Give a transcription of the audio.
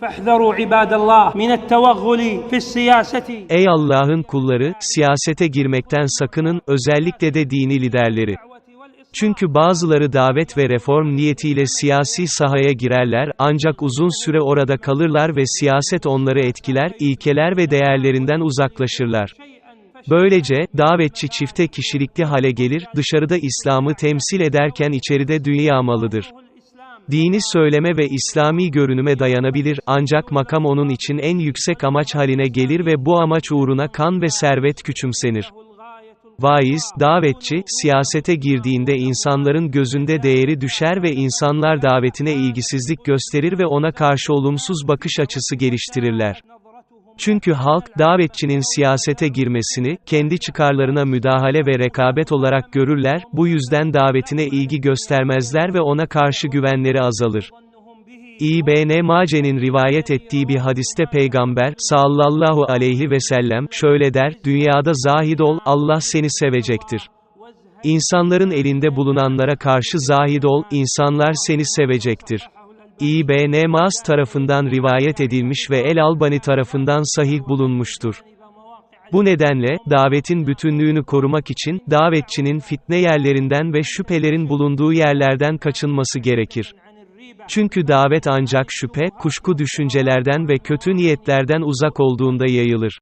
فاحذروا عباد الله من التوغل في السياسة Ey Allah'ın kulları, siyasete girmekten sakının, özellikle de dini liderleri. Çünkü bazıları davet ve reform niyetiyle siyasi sahaya girerler, ancak uzun süre orada kalırlar ve siyaset onları etkiler, ilkeler ve değerlerinden uzaklaşırlar. Böylece, davetçi çifte kişilikli hale gelir, dışarıda İslam'ı temsil ederken içeride dünya malıdır. Dini söyleme ve İslami görünüme dayanabilir, ancak makam onun için en yüksek amaç haline gelir ve bu amaç uğruna kan ve servet küçümsenir. Vaiz, davetçi, siyasete girdiğinde insanların gözünde değeri düşer ve insanlar davetine ilgisizlik gösterir ve ona karşı olumsuz bakış açısı geliştirirler. Çünkü halk, davetçinin siyasete girmesini, kendi çıkarlarına müdahale ve rekabet olarak görürler, bu yüzden davetine ilgi göstermezler ve ona karşı güvenleri azalır. İbn Mace'nin rivayet ettiği bir hadiste peygamber, sallallahu aleyhi ve sellem, şöyle der, dünyada zahid ol, Allah seni sevecektir. İnsanların elinde bulunanlara karşı zahid ol, insanlar seni sevecektir. İbn Mas tarafından rivayet edilmiş ve El-Albani tarafından sahih bulunmuştur. Bu nedenle, davetin bütünlüğünü korumak için, davetçinin fitne yerlerinden ve şüphelerin bulunduğu yerlerden kaçınması gerekir. Çünkü davet ancak şüphe, kuşku düşüncelerden ve kötü niyetlerden uzak olduğunda yayılır.